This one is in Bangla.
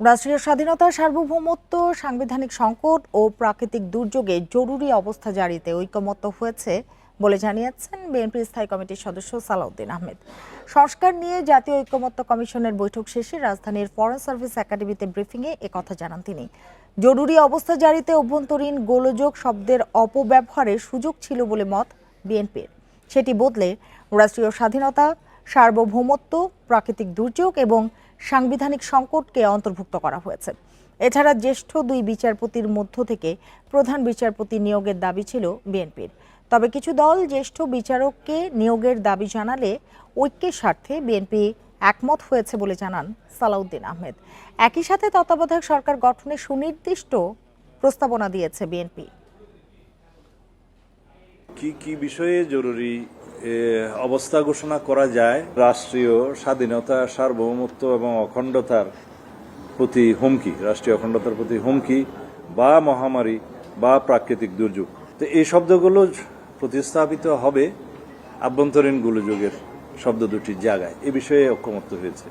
রাষ্ট্রীয় স্বাধীনতা, সার্বভৌমত্ব, সাংবিধানিক সংকট ও প্রাকৃতিক দুর্যোগে জরুরি অবস্থা জারিতে ঐকমত্য হয়েছে বলে জানিয়েছেন বিএনপির স্থায়ী কমিটির সদস্য সালাউদ্দিন আহমেদ। সংস্কার নিয়ে জাতীয় ঐকমত্য কমিশনের বৈঠক শেষে রাজধানীর ফরেন সার্ভিস একাডেমিতে ব্রিফিংয়ে একথা জানান তিনি। জরুরি অবস্থা জারিতে অভ্যন্তরীণ গোলযোগ শব্দের অপব্যবহারের সুযোগ ছিল বলে মত বিএনপির। সেটি বদলে রাষ্ট্রীয় স্বাধীনতা সার্বভৌমত্ব, প্রাকৃতিক দুর্যোগ এবং সাংবিধানিক সংকটকে অন্তর্ভুক্ত করা হয়েছে। এছাড়া জ্যেষ্ঠ দুই বিচারপতির মধ্য থেকে প্রধান বিচারপতি নিয়োগের দাবি ছিল বিএনপির। তবে কিছু দল জ্যেষ্ঠ বিচারককে নিয়োগের দাবি জানালে ঐক্যের স্বার্থে বিএনপি একমত হয়েছে বলে জানান সালাউদ্দিন আহমেদ। একই সাথে তত্ত্বাবধায়ক সরকার গঠনে সুনির্দিষ্ট প্রস্তাবনা দিয়েছে বিএনপি। কি কি বিষয়ে জরুরি অবস্থা ঘোষণা করা যায় রাষ্ট্রীয় স্বাধীনতা, সার্বভৌমত্ব এবং অখণ্ডতার প্রতি হুমকি, রাষ্ট্রীয় অখণ্ডতার প্রতি হুমকি বা মহামারী বা প্রাকৃতিক দুর্যোগ। তো এই শব্দগুলো প্রতিস্থাপিত হবে আভ্যন্তরীণ গোলযোগের শব্দ দুটির জায়গায়। এ বিষয়ে ঐক্যমত্য হয়েছে।